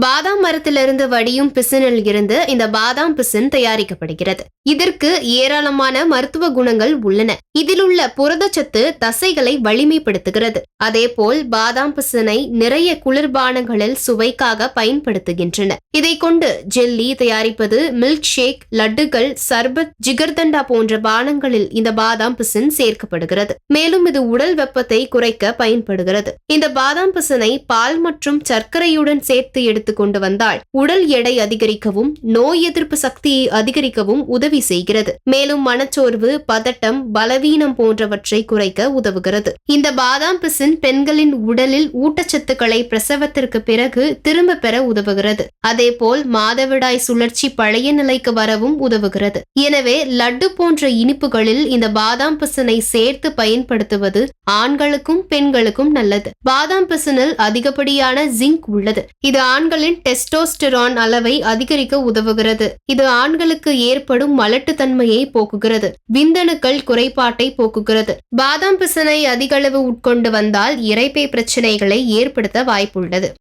பாதாம் மரத்திலிருந்து வடியும் பிசினில் இருந்து இந்த பாதாம் பிசின் தயாரிக்கப்படுகிறது. இதற்கு ஏராளமான மருத்துவ குணங்கள் உள்ளன. இதில் உள்ள புரதச்சத்து தசைகளை வலிமைப்படுத்துகிறது. அதேபோல் பாதாம் பிசினை நிறைய குளிர்பானங்களில் சுவைக்காக பயன்படுத்துகின்றன. இதை கொண்டு ஜெல்லி தயாரிப்பது மில்க் ஷேக் லட்டுகள் சர்பத் ஜிகர்தண்டா போன்ற பானங்களில் இந்த பாதாம் பிசின் சேர்க்கப்படுகிறது. மேலும் இது உடல் வெப்பத்தை குறைக்க பயன்படுகிறது. இந்த பாதாம் பிசினை பால் மற்றும் சர்க்கரையுடன் சேர்த்து எடுத்து எடுத்து கொண்டு வந்தால் உடல் எடை அதிகரிக்கவும் நோய் எதிர்ப்பு சக்தியை அதிகரிக்கவும் உதவி செய்கிறது. மேலும் மனச்சோர்வு பதட்டம் பலவீனம் போன்றவற்றை குறைக்க உதவுகிறது. இந்த பாதாம் பிசின் பெண்களின் உடலில் ஊட்டச்சத்துக்களை பிரசவத்திற்கு பிறகு திரும்ப பெற உதவுகிறது. அதேபோல் மாதவிடாய் சுழற்சி பழைய நிலைக்கு வரவும் உதவுகிறது. எனவே லட்டு போன்ற இனிப்புகளில் இந்த பாதாம் பிசினை சேர்த்து பயன்படுத்துவது ஆண்களுக்கும் பெண்களுக்கும் நல்லது. பாதாம் பிசினில் அதிகப்படியான ஜிங்க் உள்ளது. இது ஆண்கள் ஆண்களின் டெஸ்டோஸ்டெரான் அளவை அதிகரிக்க உதவுகிறது. இது ஆண்களுக்கு ஏற்படும் மலட்டுத்தன்மையை போக்குகிறது. விந்தணுக்கள் குறைபாட்டை போக்குகிறது. பாதாம் பிசினை அதிகளவு உட்கொண்டு வந்தால் இறைப்பை பிரச்சனைகளை ஏற்படுத்த வாய்ப்புள்ளது.